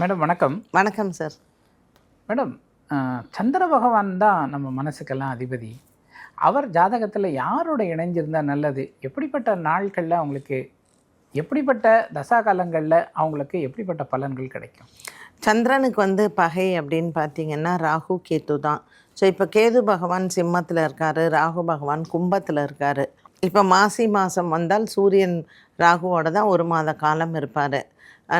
Madam வணக்கம். வணக்கம் sir. Madam சந்திர பகவான் தான் நம்ம மனசுக்கெல்லாம் அதிபதி. அவர் ஜாதகத்தில் யாரோட இணைஞ்சிருந்தா நல்லது? எப்படிப்பட்ட நாட்களில் அவங்களுக்கு எப்படிப்பட்ட தசா காலங்களில் அவங்களுக்கு எப்படிப்பட்ட பலன்கள் கிடைக்கும்? சந்திரனுக்கு வந்து பகை அப்படின்னு பார்த்தீங்கன்னா ராகு கேது தான். ஸோ இப்போ கேது பகவான் சிம்மத்தில் இருக்கார் ராகு பகவான் கும்பத்தில் இருக்கார். இப்போ மாசி மாதம் வந்தால் சூரியன் ராகுவோட தான் ஒரு மாத காலம் இருப்பார்.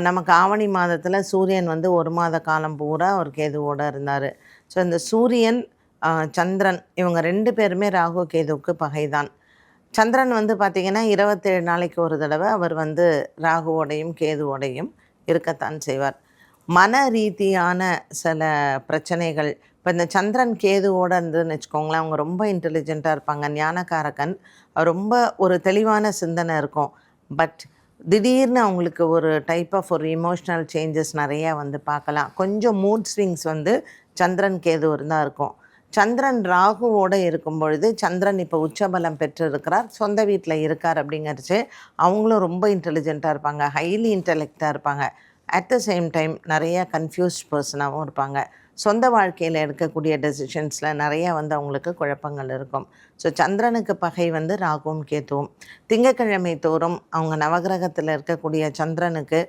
நமக்கு ஆவணி மாதத்தில் சூரியன் வந்து ஒரு மாத காலம் பூரா ஒரு கேதுவோடு இருந்தார். ஸோ இந்த சூரியன் சந்திரன் இவங்க ரெண்டு பேருமே ராகு கேதுவுக்கு பகைதான். சந்திரன் வந்து பார்த்திங்கன்னா இருபத்தேழு நாளைக்கு ஒரு தடவை அவர் வந்து ராகுவோடையும் கேதுவோடையும் இருக்கத்தான் செய்வார். மன ரீதியான சில பிரச்சனைகள் இப்போ இந்த சந்திரன் கேதுவோட இருந்ததுன்னு வச்சுக்கோங்களேன் அவங்க ரொம்ப இன்டெலிஜென்ட்டாக இருப்பாங்க ஞானக்காரகன் ரொம்ப ஒரு தெளிவான சிந்தனை இருக்கும். பட் திடீர்னு அவங்களுக்கு ஒரு டைப் ஆஃப் ஒரு இமோஷ்னல் சேஞ்சஸ் நிறையா வந்து பார்க்கலாம். கொஞ்சம் மூட் ஸ்விங்ஸ் வந்து சந்திரன் கேது இருந்தால் இருக்கும். சந்திரன் ராகுவோடு இருக்கும் பொழுது சந்திரன் இப்போ உச்சபலம் பெற்றிருக்கிறார். சொந்த வீட்டில் இருக்கார் அப்படிங்கிறச்சு அவங்களும் ரொம்ப இன்டெலிஜென்ட்டாக இருப்பாங்க. ஹைலி இன்டெலெக்டாக இருப்பாங்க. அட் த சேம் டைம் நிறைய கன்ஃபியூஸ்ட் பர்சனாகவும் இருப்பாங்க. சொந்த வாழ்க்கையில் எடுக்கக்கூடிய டெசிஷன்ஸில் நிறையா வந்து அவங்களுக்கு குழப்பங்கள் இருக்கும். ஸோ சந்திரனுக்கு பகை வந்து ராகுவும் கேத்துவும். திங்கக்கிழமை தோறும் அவங்க நவகிரகத்தில் இருக்கக்கூடிய சந்திரனுக்கு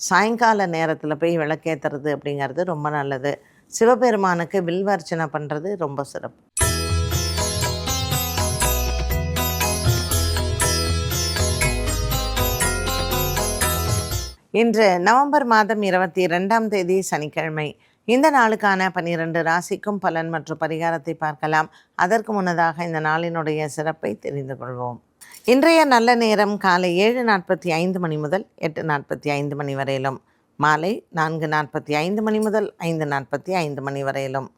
சாயங்கால நேரத்தில் போய் விளக்கேற்றுறது அப்படிங்கிறது ரொம்ப நல்லது. சிவபெருமானுக்கு வில்வர்ச்சனை பண்ணுறது ரொம்ப சிறப்பு. இன்று நவம்பர் மாதம் இருபத்தி ரெண்டாம் தேதி சனிக்கிழமை. இந்த நாளுக்கான பனிரெண்டு ராசிக்கும் பலன் மற்றும் பரிகாரத்தை பார்க்கலாம். அதற்கு முன்னதாக இந்த நாளினுடைய சிறப்பை தெரிந்து கொள்வோம். இன்றைய நல்ல நேரம் காலை ஏழு நாற்பத்தி ஐந்து மணி முதல் எட்டு நாற்பத்தி ஐந்து மணி வரையிலும். மாலை நான்கு நாற்பத்தி ஐந்து மணி முதல் ஐந்து நாற்பத்தி ஐந்து மணி வரையிலும்.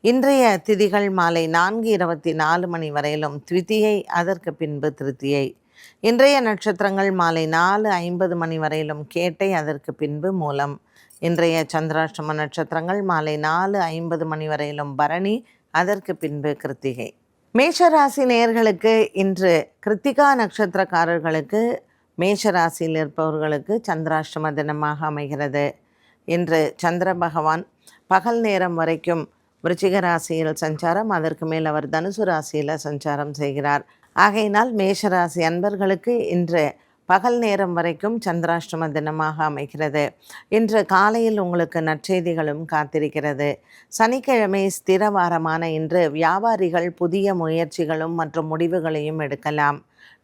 இன்றைய திதிகள் மாலை நான்கு இருபத்தி நாலு மணி வரையிலும். த்விதியை அதற்கு பின்பு திருத்தியை. இன்றைய நட்சத்திரங்கள் மாலை நாலு ஐம்பது மணி வரையிலும் கேட்டை அதற்கு பின்பு மூலம். இன்றைய சந்திராஷ்டம நட்சத்திரங்கள் மாலை நாலு ஐம்பது மணி வரையிலும் பரணி அதற்கு பின்பு கிருத்திகை. மேஷராசி நேயர்களுக்கு இன்று கிருத்திகா நட்சத்திரக்காரர்களுக்கு மேஷராசியில் இருப்பவர்களுக்கு சந்திராஷ்டம தினமாக அமைகிறது. இன்று சந்திர பகவான் பகல் நேரம் வரைக்கும் விருச்சிக ராசியில் சஞ்சாரம் அதற்கு மேல் அவர் தனுசு ராசியில் சஞ்சாரம் செய்கிறார். ஆகையினால் மேஷராசி அன்பர்களுக்கு இன்று பகல் நேரம் வரைக்கும் சந்திராஷ்டம தினமாக அமைகிறது. இன்று காலையில் உங்களுக்கு நற்செய்திகளும் காத்திருக்கிறது. சனிக்கிழமை ஸ்திர வாரமான இன்று வியாபாரிகள் புதிய முயற்சிகளும் மற்றும் முடிவுகளையும் எடுக்கலாம்.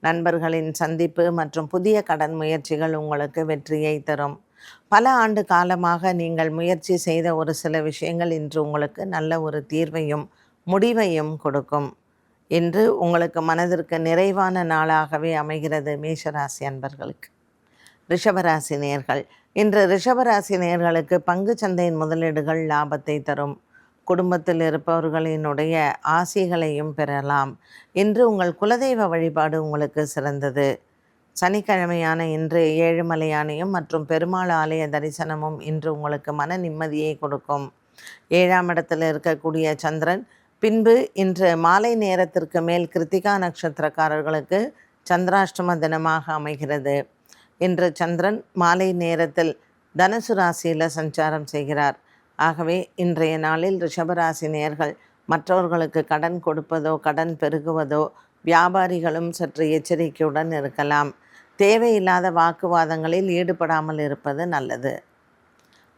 நண்பர்களின் சந்திப்பு மற்றும் புதிய கடன் முயற்சிகள் உங்களுக்கு வெற்றியை தரும். பல ஆண்டு காலமாக நீங்கள் முயற்சி செய்த ஒரு சில விஷயங்கள் இன்று உங்களுக்கு நல்ல ஒரு தீர்வையும் முடிவையும் கொடுக்கும். இன்று உங்களுக்கு மனதிற்கு நிறைவான நாளாகவே அமைகிறது மேஷராசி அன்பர்களுக்கு. ரிஷபராசி நேர்கள். இன்று ரிஷபராசி நேர்களுக்கு பங்கு சந்தையின் முதலீடுகள் லாபத்தை தரும். குடும்பத்தில் இருப்பவர்களினுடைய ஆசைகளையும் பெறலாம். இன்று உங்கள் குலதெய்வ வழிபாடு உங்களுக்கு சிறந்தது. சனிக்கிழமையான இன்று ஏழுமலையானையும் மற்றும் பெருமாள் ஆலய தரிசனமும் இன்று உங்களுக்கு மன நிம்மதியை கொடுக்கும். ஏழாம் இடத்தில் இருக்கக்கூடிய சந்திரன் பின்பு இன்று மாலை நேரத்திற்கு மேல் கிருத்திகா நட்சத்திரக்காரர்களுக்கு சந்திராஷ்டம தினமாக அமைகிறது. இன்று சந்திரன் மாலை நேரத்தில் தனுசு ராசியில் சஞ்சாரம் செய்கிறார். ஆகவே இன்றைய நாளில் ரிஷபராசி நேர்கள் மற்றவர்களுக்கு கடன் கொடுப்பதோ கடன் பெருகுவதோ வியாபாரிகளும் சற்று எச்சரிக்கையுடன் இருக்கலாம். தேவையில்லாத வாக்குவாதங்களில் ஈடுபடாமல் இருப்பது நல்லது.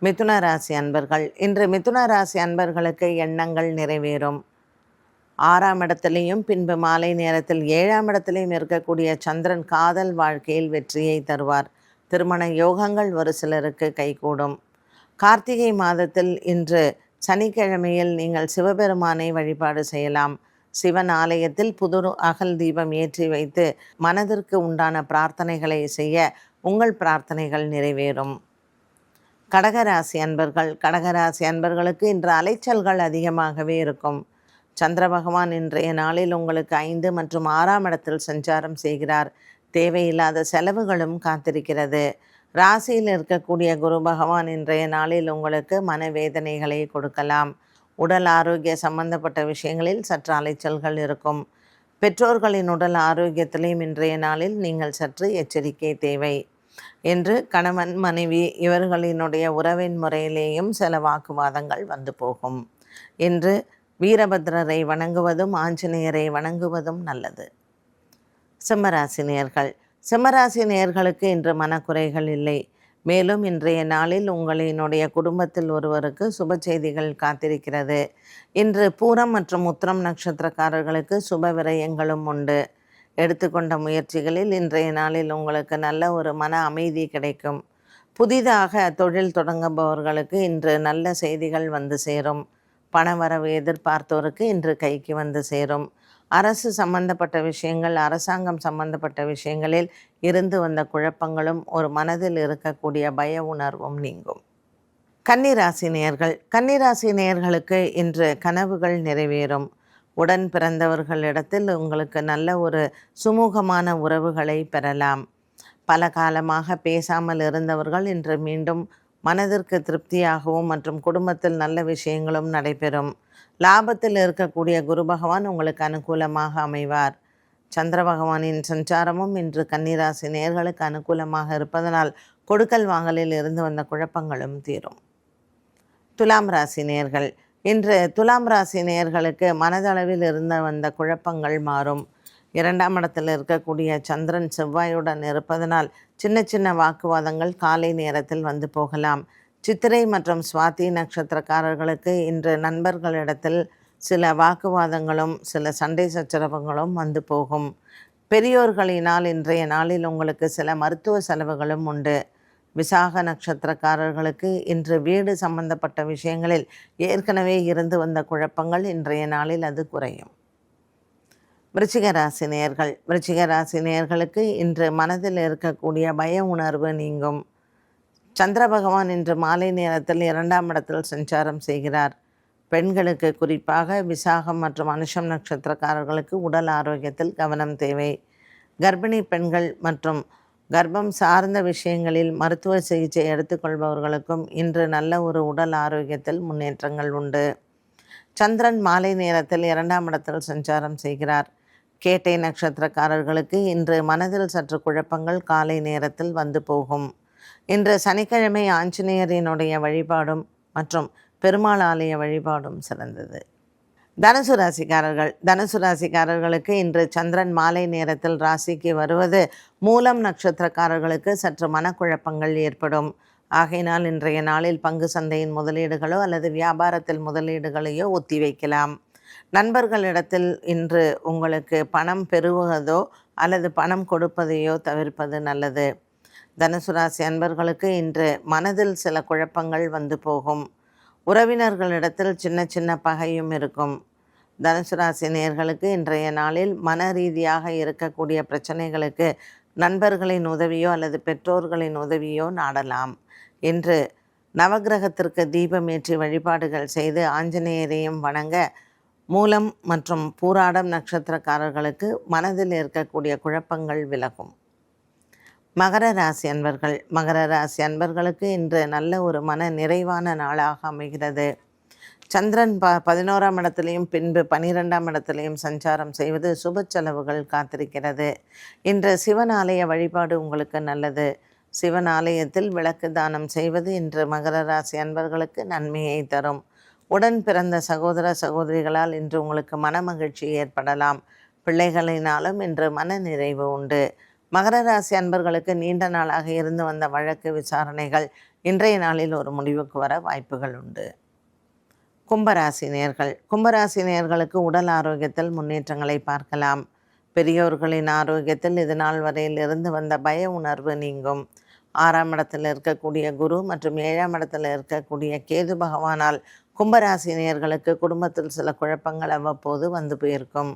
மிதுன ராசி அன்பர்கள். இன்று மிதுன ராசி அன்பர்களுக்கு எண்ணங்கள் நிறைவேறும். ஆறாம் இடத்திலையும் பின்பு மாலை நேரத்தில் ஏழாம் இடத்திலையும் இருக்கக்கூடிய சந்திரன் காதல் வாழ்க்கையில் வெற்றியை தருவார். திருமண யோகங்கள் ஒரு சிலருக்கு கைகூடும். கார்த்திகை மாதத்தில் இன்று சனிக்கிழமையில் நீங்கள் சிவபெருமானை வழிபாடு செய்யலாம். சிவன் ஆலயத்தில் புது அகல் தீபம் ஏற்றி வைத்து மனதிற்கு உண்டான பிரார்த்தனைகளை செய்ய உங்கள் பிரார்த்தனைகள் நிறைவேறும். கடகராசி அன்பர்கள் கடகராசி அன்பர்களுக்கு இன்று அலைச்சல்கள் அதிகமாகவே இருக்கும். சந்திர பகவான் இன்றைய நாளில் உங்களுக்கு ஐந்து மற்றும் ஆறாம் இடத்தில் சஞ்சாரம் செய்கிறார். தேவையில்லாத செலவுகளும் காத்திருக்கிறது. ராசியில் இருக்கக்கூடிய குரு பகவான் இன்றைய நாளில் உங்களுக்கு மனவேதனைகளை கொடுக்கலாம். உடல் ஆரோக்கிய சம்பந்தப்பட்ட விஷயங்களில் சற்று அலைச்சல்கள் இருக்கும். பெற்றோர்களின் உடல் ஆரோக்கியத்திலையும் இன்றைய நாளில் நீங்கள் சற்று எச்சரிக்கை தேவை. என்று கணவன் மனைவி இவர்களினுடைய உறவின் முறையிலேயும் சில வாக்குவாதங்கள் வந்து போகும். என்று வீரபத்ரரை வணங்குவதும் ஆஞ்சநேயரை வணங்குவதும் நல்லது. சிம்மராசினியர்கள். சிம்மராசினியர்களுக்கு சிம்மராசி நேயர்களுக்கு இன்று மனக்குறைகள் இல்லை. மேலும் இன்றைய நாளில் உங்களினுடைய குடும்பத்தில் ஒருவருக்கு சுப செய்திகள் காத்திருக்கிறது. இன்று பூரம் மற்றும் உத்திரம் நட்சத்திரக்காரர்களுக்கு சுப விரயங்களும் உண்டு. எடுத்துக்கொண்ட முயற்சிகளில் இன்றைய நாளில் உங்களுக்கு நல்ல ஒரு மன அமைதி கிடைக்கும். புதிதாக தொழில் தொடங்குபவர்களுக்கு இன்று நல்ல செய்திகள் வந்து சேரும். பணவரவு எதிர்பார்த்தோருக்கு இன்று கைக்கு வந்து சேரும். அரசு சம்பந்தப்பட்ட விஷயங்கள் அரசாங்கம் சம்பந்தப்பட்ட விஷயங்களில் இருந்து வந்த குழப்பங்களும் ஒரு மனதில் இருக்கக்கூடிய பய உணர்வும் நீங்கும். கன்னிராசி நேயர்கள் கன்னிராசி நேயர்களுக்கு இன்று கனவுகள் நிறைவேறும். உடன் பிறந்தவர்களிடத்தில் உங்களுக்கு நல்ல ஒரு சுமூகமான உறவுகளை பெறலாம். பல காலமாக பேசாமல் இருந்தவர்கள் இன்று மீண்டும் மனதிற்கு திருப்தியாகவும் மற்றும் குடும்பத்தில் நல்ல விஷயங்களும் நடைபெறும். லாபத்தில் இருக்கக்கூடிய குரு பகவான் உங்களுக்கு அனுகூலமாக அமைவார். சந்திர பகவானின் சஞ்சாரமும் இன்று கன்னிராசி நேர்களுக்கு அனுகூலமாக இருப்பதனால் கொடுக்கல் வாங்கலில் இருந்து வந்த குழப்பங்களும் தீரும். துலாம் ராசி நேர்கள் இன்று துலாம் ராசி நேயர்களுக்கு மனதளவில் இருந்த வந்த குழப்பங்கள் மாறும். இரண்டாம் இடத்தில் இருக்கக்கூடிய சந்திரன் செவ்வாயுடன் இருப்பதனால் சின்ன சின்ன வாக்குவாதங்கள் காலை நேரத்தில் வந்து போகலாம். சித்திரை மற்றும் சுவாதி நட்சத்திரக்காரர்களுக்கு இன்று நண்பர்களிடத்தில் சில வாக்குவாதங்களும் சில சண்டை சச்சரவுகளும் வந்து போகும். பெரியோர்களினால் இன்றைய நாளில் உங்களுக்கு சில மருத்துவ செலவுகளும் உண்டு. விசாக நட்சத்திரக்காரர்களுக்கு இன்று வீடு சம்பந்தப்பட்ட விஷயங்களில் ஏற்கனவே இருந்து வந்த குழப்பங்கள் இன்றைய நாளில் அது குறையும். விருச்சிக ராசி நேயர்கள் விருச்சிக ராசி நேயர்களுக்கு இன்று மனதில் இருக்கக்கூடிய பய உணர்வு நீங்கும். சந்திர பகவான் இன்று மாலை நேரத்தில் இரண்டாம் இடத்தில் சஞ்சாரம் செய்கிறார். பெண்களுக்கு குறிப்பாக விசாகம் மற்றும் அனுஷம் நட்சத்திரக்காரர்களுக்கு உடல் ஆரோக்கியத்தில் கவனம் தேவை. கர்ப்பிணி பெண்கள் மற்றும் கர்ப்பம் சார்ந்த விஷயங்களில் மருத்துவ சிகிச்சை எடுத்துக்கொள்பவர்களுக்கும் இன்று நல்ல ஒரு உடல் ஆரோக்கியத்தில் முன்னேற்றங்கள் உண்டு. சந்திரன் மாலை நேரத்தில் இரண்டாம் இடத்தில் சஞ்சாரம் செய்கிறார். கேட்டை நட்சத்திரக்காரர்களுக்கு இன்று மனதில் சற்று குழப்பங்கள் காலை நேரத்தில் வந்து போகும். இன்று சனிக்கிழமை ஆஞ்சநேயரினுடைய வழிபாடும் மற்றும் பெருமாள் ஆலய வழிபாடும் சிறந்தது. தனுசு ராசிக்காரர்கள். தனுசு ராசிக்காரர்களுக்கு இன்று சந்திரன் மாலை நேரத்தில் ராசிக்கு வருவது மூலம் நட்சத்திரக்காரர்களுக்கு சற்று மனக்குழப்பங்கள் ஏற்படும். ஆகையினால் இன்றைய நாளில் பங்கு சந்தையின் முதலீடுகளோ அல்லது வியாபாரத்தில் முதலீடுகளையோ ஒத்தி வைக்கலாம். நண்பர்களிடத்தில் இன்று உங்களுக்கு பணம் பெறுவதோ அல்லது பணம் கொடுப்பதையோ தவிர்ப்பது நல்லது. தனுசு ராசி அன்பர்களுக்கு இன்று மனதில் சில குழப்பங்கள் வந்து போகும். உறவினர்களிடத்தில் சின்ன சின்ன பகையும் இருக்கும். தனுசு ராசி இன்றைய நாளில் மன ரீதியாக இருக்கக்கூடிய பிரச்சனைகளுக்கு நண்பர்களின் உதவியோ அல்லது பெற்றோர்களின் உதவியோ நாடலாம். இன்று நவக்கிரகத்திற்கு தீபமேற்றி வழிபாடுகள் செய்து ஆஞ்சநேயரையும் வணங்க மூலம் மற்றும் பூராடம் நட்சத்திரக்காரர்களுக்கு மனதில் இருக்கக்கூடிய குழப்பங்கள் விலகும். மகர ராசி அன்பர்கள் மகர ராசி அன்பர்களுக்கு இன்று நல்ல ஒரு மன நிறைவான நாளாக அமைகிறது. சந்திரன் ப பதினோராம் இடத்துலையும் பின்பு பனிரெண்டாம் இடத்துலையும் சஞ்சாரம் செய்வது சுப செலவுகள் காத்திருக்கிறது. இன்று சிவன் ஆலய வழிபாடு உங்களுக்கு நல்லது. சிவன் ஆலயத்தில் விளக்கு தானம் செய்வது இன்று மகர ராசி அன்பர்களுக்கு நன்மையை தரும். உடன் பிறந்த சகோதர சகோதரிகளால் இன்று உங்களுக்கு மன மகிழ்ச்சி ஏற்படலாம். பிள்ளைகளினாலும் இன்று மன நிறைவு உண்டு. மகர ராசி அன்பர்களுக்கு நீண்ட நாளாக இருந்து வந்த வழக்கு விசாரணைகள் இன்றைய நாளில் ஒரு முடிவுக்கு வர வாய்ப்புகள் உண்டு. கும்பராசி நேர்கள். கும்பராசி நேர்களுக்கு உடல் ஆரோக்கியத்தில் முன்னேற்றங்களை பார்க்கலாம். பெரியோர்களின் ஆரோக்கியத்தில் இது நாள் வரையில் இருந்து வந்த பய உணர்வு நீங்கும். ஆறாம் இடத்தில் இருக்கக்கூடிய குரு மற்றும் ஏழாம் இடத்தில் இருக்கக்கூடிய கேது பகவானால் கும்பராசி நேர்களுக்கு குடும்பத்தில் சில குழப்பங்கள் அவ்வப்போது வந்து போயிருக்கும்.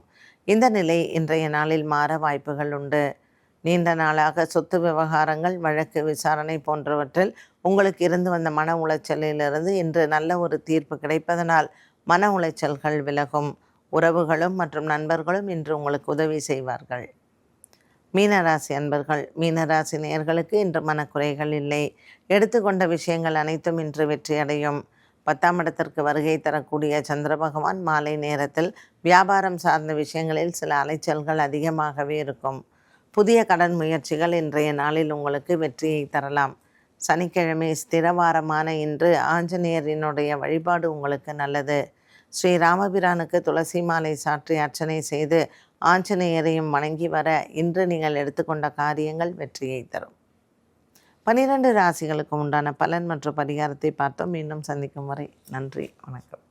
இந்த நிலை இன்றைய நாளில் மாற வாய்ப்புகள் உண்டு. நீண்ட நாளாக சொத்து விவகாரங்கள் வழக்கு விசாரணை போன்றவற்றில் உங்களுக்கு இருந்து வந்த மன உளைச்சலிலிருந்து இன்று நல்ல ஒரு தீர்ப்பு கிடைப்பதனால் மன உளைச்சல்கள் விலகும். உறவுகளும் மற்றும் நண்பர்களும் இன்று உங்களுக்கு உதவி செய்வார்கள். மீனராசி அன்பர்கள் மீனராசி நேயர்களுக்கு இன்று மனக்குறைகள் இல்லை. எடுத்துக்கொண்ட விஷயங்கள் அனைத்தும் இன்று வெற்றியடையும் பத்தாம் இடத்திற்கு வருகை தரக்கூடிய சந்திர பகவான் மாலை நேரத்தில் வியாபாரம் சார்ந்த விஷயங்களில் சில அலைச்சல்கள் அதிகமாகவே இருக்கும். புதிய கடன் முயற்சிகள் இன்றைய நாளில் உங்களுக்கு வெற்றியை தரலாம். சனிக்கிழமை ஸ்திரவாரமான இன்று ஆஞ்சநேயரினுடைய வழிபாடு உங்களுக்கு நல்லது. ஸ்ரீ ராமபிரானுக்கு துளசி மாலை சாற்றி அர்ச்சனை செய்து ஆஞ்சநேயரையும் வணங்கி வர இன்று நீங்கள் எடுத்துக்கொண்ட காரியங்கள் வெற்றியை தரும். பனிரெண்டு ராசிகளுக்கு உண்டான பலன் மற்றும் பரிகாரத்தை பார்த்தோம். மீண்டும் சந்திக்கும் வரை நன்றி வணக்கம்.